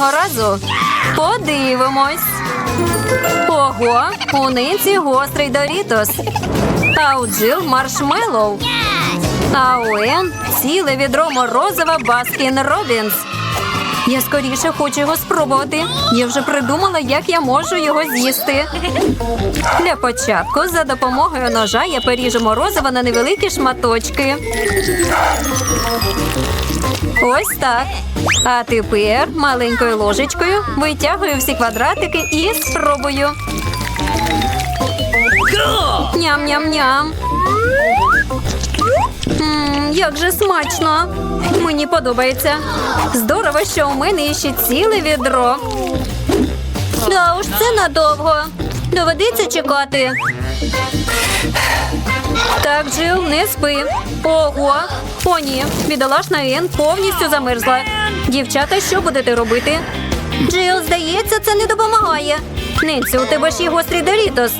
разу. Подивимось. Ого, у Нинці гострий Дорітос. А у Джил маршмеллоу. А у Ен ціле відро морозива Баскін Робінс. Я скоріше хочу його спробувати. Я вже придумала, як я можу його з'їсти. Для початку за допомогою ножа я поріжу морозиво на невеликі шматочки. Ось так. А тепер маленькою ложечкою витягую всі квадратики і спробую. Ням-ням-ням. Як же смачно. Мені подобається. Здорово, що у мене ще ціле відро. Да уж, це надовго. Доведеться чекати. Так, Джил, не спи. Ого. О, ні, бідолашна Ен повністю замерзла. Дівчата, що будете робити? Джил, здається, це не допомагає. Нинці, у тебе ж є гострий Дорітос.